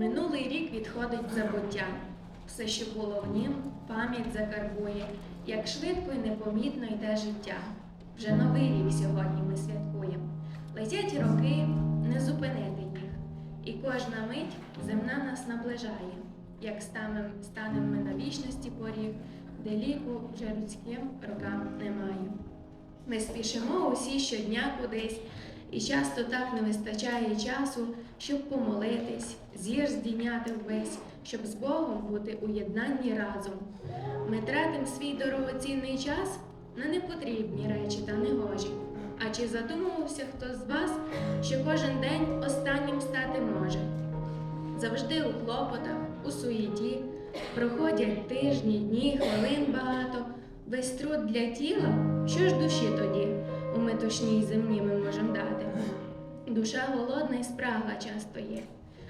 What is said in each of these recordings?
Минулий рік відходить забуття. Все, що було в нім, пам'ять закарбує, як швидко і непомітно йде життя. Вже новий рік сьогодні ми святкуємо. Летять роки, не зупинити їх. І кожна мить земна нас наближає, як станем, станем ми на вічності поріг, де ліку вже людським рокам немає. Ми спішимо усі щодня кудись, і часто так не вистачає часу, щоб помолитись, зір здійняти ввесь, щоб з Богом бути у єднанні разом. Ми тратимо свій дорогоцінний час на непотрібні речі та негожі. А чи задумувався хто з вас, що кожен день останнім стати може? Завжди у клопотах, у суєті, проходять тижні, дні, хвилин багато. Весь труд для тіла, що ж душі тоді у метушній землі ми можемо дати? Душа голодна і спрага часто є,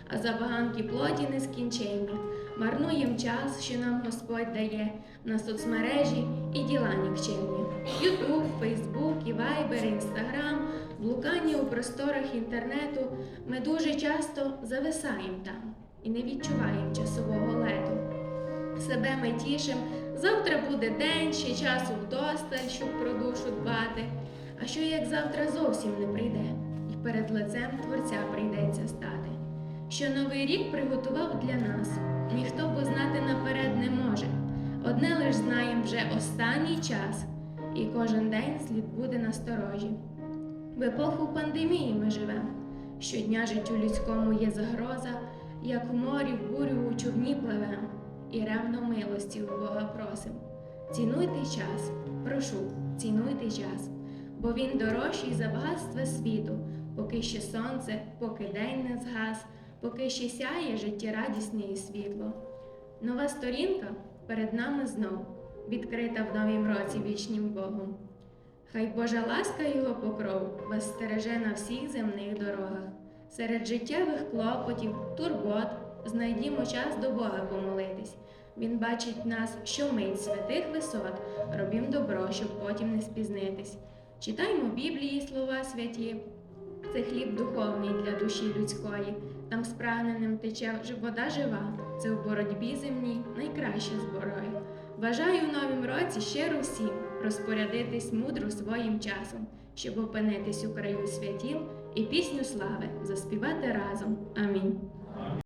а забаганки плоті нескінченні. Марнуєм час, що нам Господь дає на соцмережі і діла нікчемні. Ютуб, Фейсбук, і Вайбер, Інстаграм, блукання у просторах інтернету. Ми дуже часто зависаємо там і не відчуваємо часового лету. Себе ми тішим, завтра буде день, ще часу вдосталь, щоб про душу дбати. А що як завтра зовсім не прийде, і перед лицем Творця прийдеться стати? Що новий рік приготував для нас, ніхто познати наперед не може. Одне лиш знаєм вже останній час, і кожен день слід буде насторожі. В епоху пандемії ми живемо. Щодня життю людському є загроза, як у морі в бурю у човні пливем, і ревно милості у Бога просим. Цінуйте час, прошу, цінуйте час, бо він дорожчий за багатства світу, поки ще сонце, поки день не згас, поки ще сяє життєрадісне і світло. Нова сторінка перед нами знов, відкрита в новім році вічнім Богом. Хай Божа ласка його покров вас стереже на всіх земних дорогах. Серед життєвих клопотів, турбот знайдімо час до Бога помолитись. Він бачить нас щомить святих висот, робім добро, щоб потім не спізнитись. Читаймо Біблії слова святі. Це хліб духовний для душі людської. Там спрагненим тече вода жива. Це в боротьбі земній найкраща зброя. Бажаю в новім році щиро всім розпорядитись мудро своїм часом, щоб опинитись у краю святів і пісню слави заспівати разом. Амінь.